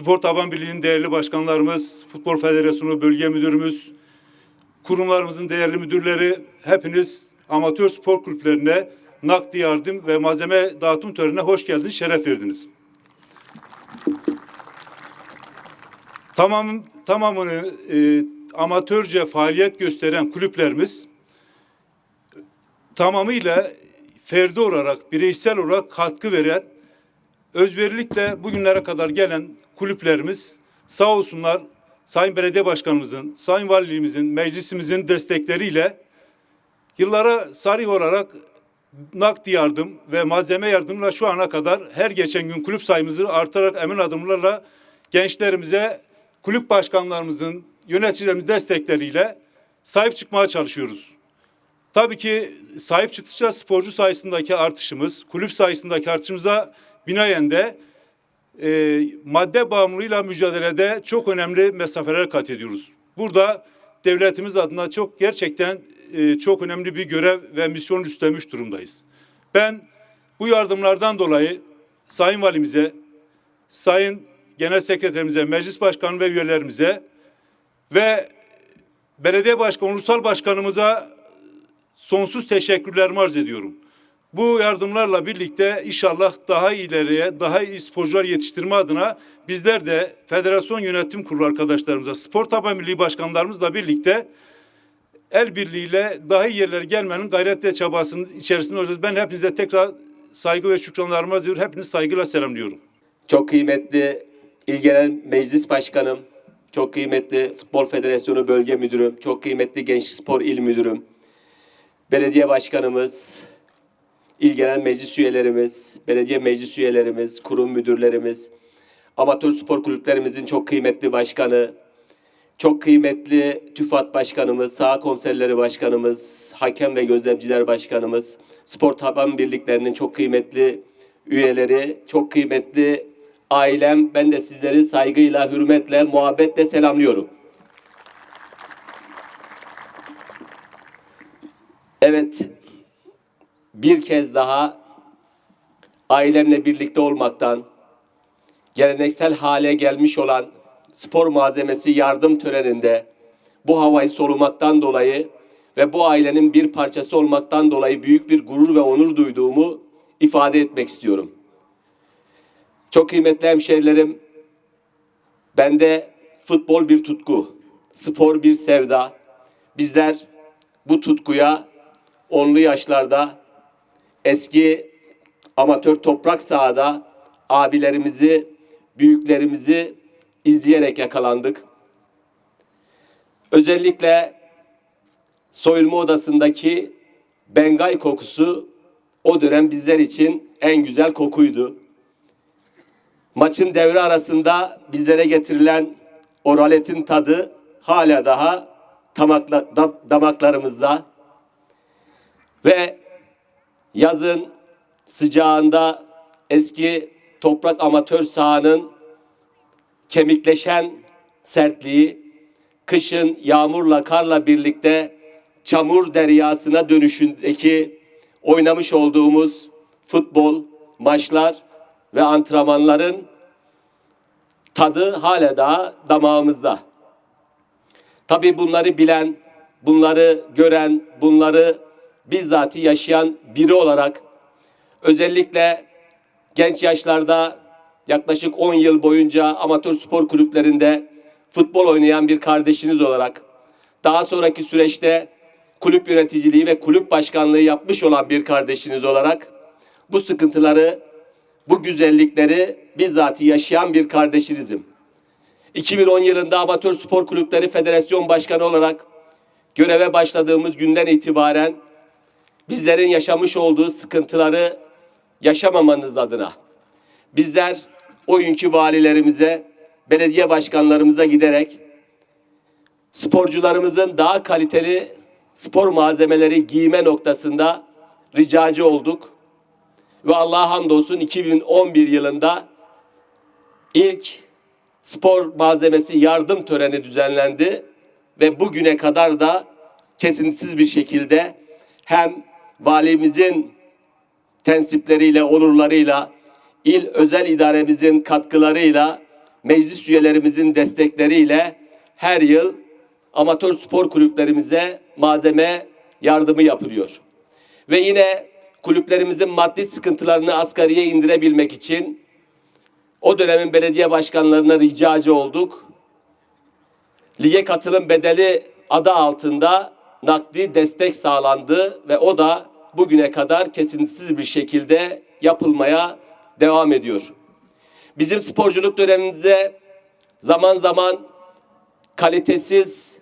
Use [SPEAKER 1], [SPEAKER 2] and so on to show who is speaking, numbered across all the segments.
[SPEAKER 1] Spor Taban Birliği'nin değerli başkanlarımız, Futbol Federasyonu Bölge Müdürümüz, kurumlarımızın değerli müdürleri, hepiniz amatör spor kulüplerine nakdi yardım ve malzeme dağıtım törenine hoş geldiniz, şeref verdiniz. Tamam, tamamını e, amatörce faaliyet gösteren kulüplerimiz tamamıyla ferdi olarak, bireysel olarak katkı veren, özverilikle bugünlere kadar gelen kulüplerimiz sağ olsunlar Sayın Belediye Başkanımızın, Sayın Valiliğimizin, meclisimizin destekleriyle yıllara sarih olarak nakdi yardım ve malzeme yardımıyla şu ana kadar her geçen gün kulüp sayımızı artarak emin adımlarla gençlerimize kulüp başkanlarımızın, yöneticilerimizin destekleriyle sahip çıkmaya çalışıyoruz. Tabii ki sahip çıktıkça sporcu sayısındaki artışımız, kulüp sayısındaki artışımıza binaen de e, madde bağımlılığıyla mücadelede çok önemli mesafeler kat ediyoruz. Burada devletimiz adına çok gerçekten e, çok önemli bir görev ve misyon üstlenmiş durumdayız. Ben bu yardımlardan dolayı Sayın Valimize, Sayın Genel Sekreterimize, Meclis Başkanı ve üyelerimize ve Belediye Başkanı, Ulusal Başkanımıza sonsuz teşekkürlerimi arz ediyorum. Bu yardımlarla birlikte inşallah daha ileriye, daha iyi sporcular yetiştirme adına bizler de federasyon yönetim kurulu arkadaşlarımıza, spor taban milli başkanlarımızla birlikte el birliğiyle daha iyi yerlere gelmenin gayret ve çabasının içerisinde olacağız. Ben hepinize tekrar saygı ve şükranlarımı ediyorum. Hepinizi saygıyla selamlıyorum.
[SPEAKER 2] Çok kıymetli İl Meclis Başkanım, çok kıymetli Futbol Federasyonu Bölge Müdürüm, çok kıymetli Gençlik Spor İl Müdürüm, Belediye Başkanımız, İl Genel Meclis üyelerimiz, belediye meclis üyelerimiz, kurum müdürlerimiz, amatör spor kulüplerimizin çok kıymetli başkanı, çok kıymetli TÜFAD Başkanımız, saha komiserleri başkanımız, hakem ve gözlemciler başkanımız, spor taban birliklerinin çok kıymetli üyeleri, çok kıymetli ailem, ben de sizleri saygıyla, hürmetle, muhabbetle selamlıyorum. Evet, bir kez daha ailemle birlikte olmaktan, geleneksel hale gelmiş olan spor malzemesi yardım töreninde bu havayı solumaktan dolayı ve bu ailenin bir parçası olmaktan dolayı büyük bir gurur ve onur duyduğumu ifade etmek istiyorum. Çok kıymetli hemşehrilerim, bende futbol bir tutku, spor bir sevda. Bizler bu tutkuya onlu yaşlarda eski amatör toprak sahada abilerimizi, büyüklerimizi izleyerek yakalandık. Özellikle soyunma odasındaki bengay kokusu o dönem bizler için en güzel kokuydu. Maçın devre arasında bizlere getirilen oraletin tadı hala daha damaklarımızda ve yazın sıcağında eski toprak amatör sahanın kemikleşen sertliği, kışın yağmurla karla birlikte çamur deryasına dönüşündeki oynamış olduğumuz futbol, maçlar ve antrenmanların tadı hala daha damağımızda. Tabii bunları bilen, bunları gören, bunları bizzati yaşayan biri olarak özellikle genç yaşlarda yaklaşık 10 yıl boyunca amatör spor kulüplerinde futbol oynayan bir kardeşiniz olarak daha sonraki süreçte kulüp yöneticiliği ve kulüp başkanlığı yapmış olan bir kardeşiniz olarak bu sıkıntıları, bu güzellikleri bizzati yaşayan bir kardeşinizim. 2010 yılında Amatör Spor Kulüpleri Federasyon Başkanı olarak göreve başladığımız günden itibaren bizlerin yaşamış olduğu sıkıntıları yaşamamanız adına bizler o günkü valilerimize, belediye başkanlarımıza giderek sporcularımızın daha kaliteli spor malzemeleri giyme noktasında ricacı olduk. Ve Allah'a hamdolsun 2011 yılında ilk spor malzemesi yardım töreni düzenlendi ve bugüne kadar da kesintisiz bir şekilde hem valimizin tensipleriyle, onurlarıyla, il özel idaremizin katkılarıyla meclis üyelerimizin destekleriyle her yıl amatör spor kulüplerimize malzeme yardımı yapılıyor. Ve yine kulüplerimizin maddi sıkıntılarını asgariye indirebilmek için o dönemin belediye başkanlarına ricacı olduk. Lige katılım bedeli adı altında nakdi destek sağlandı ve o da bugüne kadar kesintisiz bir şekilde yapılmaya devam ediyor. Bizim sporculuk dönemimizde zaman zaman kalitesiz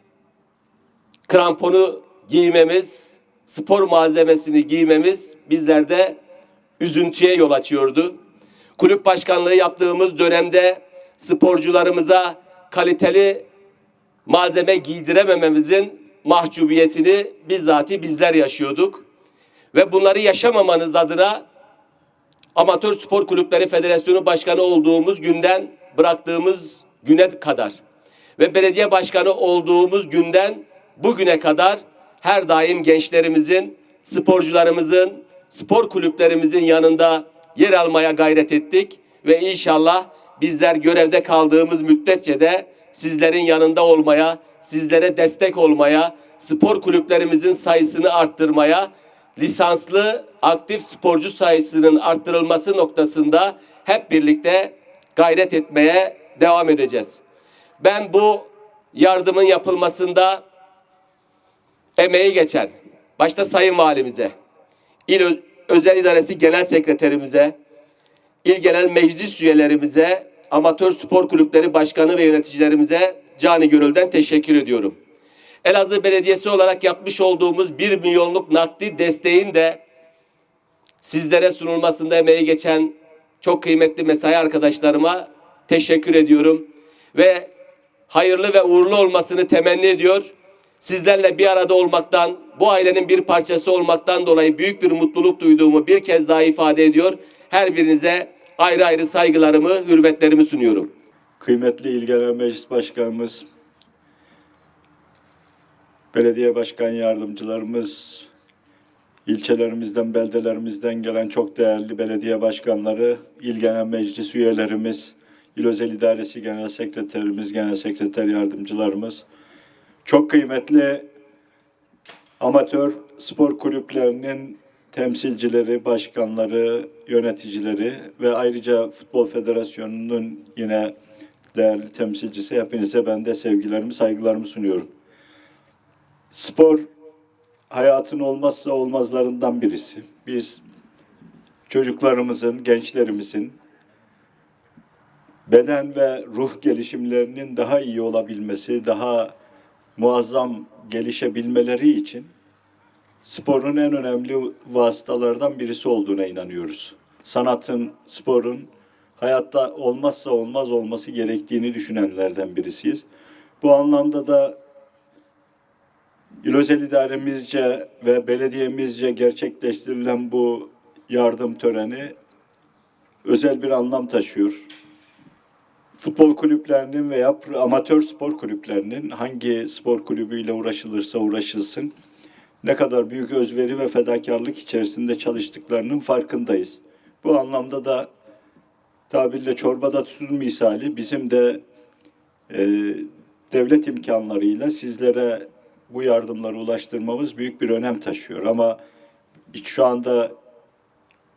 [SPEAKER 2] kramponu giymemiz, spor malzemesini giymemiz bizlerde üzüntüye yol açıyordu. Kulüp başkanlığı yaptığımız dönemde sporcularımıza kaliteli malzeme giydiremememizin mahcubiyetini bizzati bizler yaşıyorduk. Ve bunları yaşamamanız adına Amatör Spor Kulüpleri Federasyonu Başkanı olduğumuz günden bıraktığımız güne kadar ve belediye başkanı olduğumuz günden bugüne kadar her daim gençlerimizin, sporcularımızın, spor kulüplerimizin yanında yer almaya gayret ettik. Ve inşallah bizler görevde kaldığımız müddetçe de sizlerin yanında olmaya, sizlere destek olmaya, spor kulüplerimizin sayısını arttırmaya, lisanslı aktif sporcu sayısının arttırılması noktasında hep birlikte gayret etmeye devam edeceğiz. Ben bu yardımın yapılmasında emeği geçen, başta Sayın Valimize, İl Özel İdaresi Genel Sekreterimize, İl Genel Meclis üyelerimize, amatör spor kulüpleri başkanı ve yöneticilerimize cani gönülden teşekkür ediyorum. Elazığ Belediyesi olarak yapmış olduğumuz 1 milyonluk nakdi desteğin de sizlere sunulmasında emeği geçen çok kıymetli mesai arkadaşlarıma teşekkür ediyorum. Ve hayırlı ve uğurlu olmasını temenni ediyor. Sizlerle bir arada olmaktan, bu ailenin bir parçası olmaktan dolayı büyük bir mutluluk duyduğumu bir kez daha ifade ediyor. Her birinize ayrı ayrı saygılarımı, hürmetlerimi sunuyorum.
[SPEAKER 3] Kıymetli İl Genel Meclis Başkanımız, belediye başkan yardımcılarımız, ilçelerimizden, beldelerimizden gelen çok değerli belediye başkanları, İl Genel Meclis üyelerimiz, İl Özel İdaresi Genel Sekreterimiz, Genel Sekreter yardımcılarımız, çok kıymetli amatör spor kulüplerinin temsilcileri, başkanları, yöneticileri ve ayrıca Futbol Federasyonu'nun yine değerli temsilcisi hepinize ben de sevgilerimi, saygılarımı sunuyorum. Spor hayatın olmazsa olmazlarından birisi. Biz çocuklarımızın, gençlerimizin beden ve ruh gelişimlerinin daha iyi olabilmesi, daha muazzam gelişebilmeleri için sporun en önemli vasıtalardan birisi olduğuna inanıyoruz. Sanatın, sporun hayatta olmazsa olmaz olması gerektiğini düşünenlerden birisiyiz. Bu anlamda da İl Özel İdaremizce ve belediyemizce gerçekleştirilen bu yardım töreni özel bir anlam taşıyor. Futbol kulüplerinin veya amatör spor kulüplerinin hangi spor kulübüyle uğraşılırsa uğraşılsın ne kadar büyük özveri ve fedakarlık içerisinde çalıştıklarının farkındayız. Bu anlamda da tabirle çorbada tuz misali bizim de e, devlet imkanlarıyla sizlere bu yardımları ulaştırmamız büyük bir önem taşıyor. Ama şu anda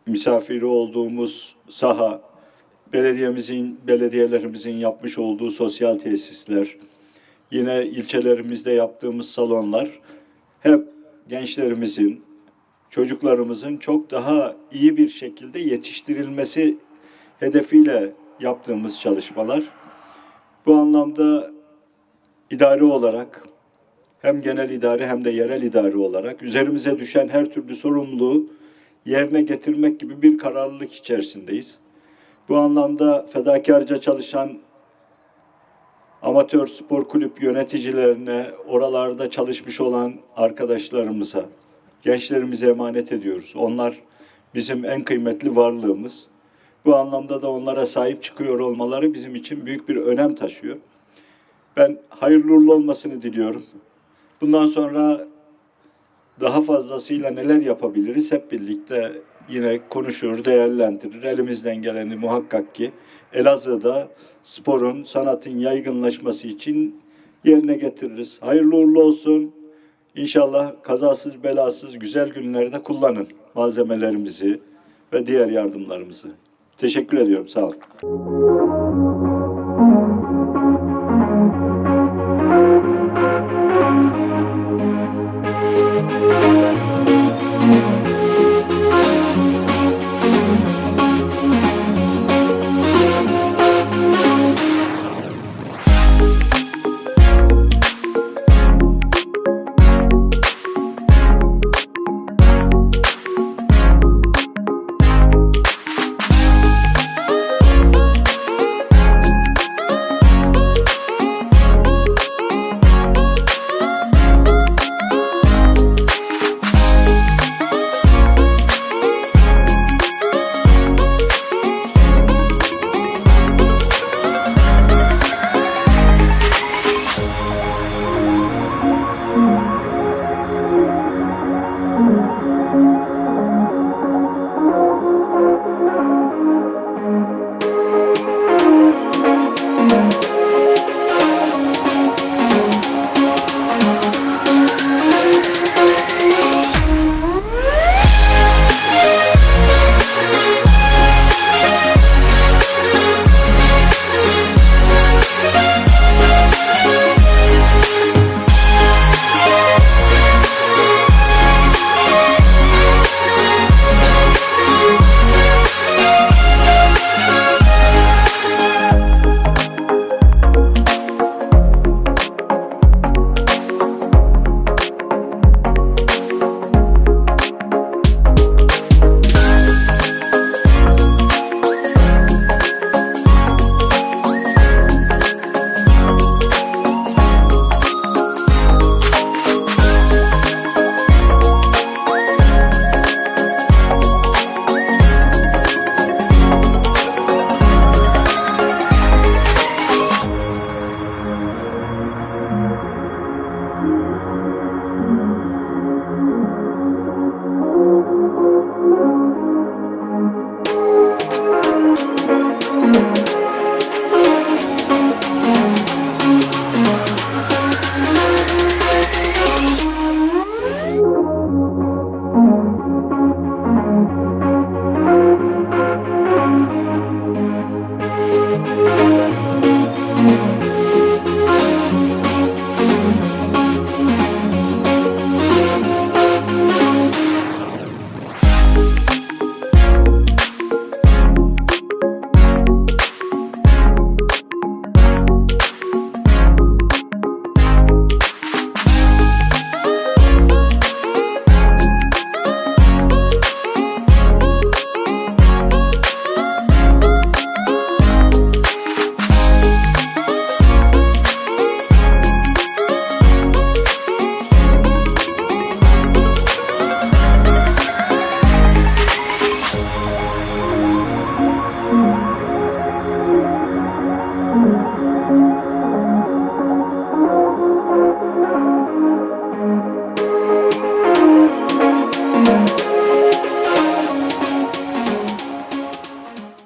[SPEAKER 3] misafiri olduğumuz saha, belediyemizin, belediyelerimizin yapmış olduğu sosyal tesisler, yine ilçelerimizde yaptığımız salonlar hep gençlerimizin, çocuklarımızın çok daha iyi bir şekilde yetiştirilmesi hedefiyle yaptığımız çalışmalar. Bu anlamda idari olarak hem genel idare hem de yerel idare olarak üzerimize düşen her türlü sorumluluğu yerine getirmek gibi bir kararlılık içerisindeyiz. Bu anlamda fedakarca çalışan amatör spor kulüp yöneticilerine, oralarda çalışmış olan arkadaşlarımıza, gençlerimize emanet ediyoruz. Onlar bizim en kıymetli varlığımız. Bu anlamda da onlara sahip çıkıyor olmaları bizim için büyük bir önem taşıyor. Ben hayırlı uğurlu olmasını diliyorum. Bundan sonra daha fazlasıyla neler yapabiliriz hep birlikte yine konuşur, değerlendirir. Elimizden geleni muhakkak ki Elazığ'da sporun, sanatın yaygınlaşması için yerine getiririz. Hayırlı uğurlu olsun. İnşallah kazasız belasız güzel günlerde kullanın malzemelerimizi ve diğer yardımlarımızı. Teşekkür ediyorum. Sağ olun.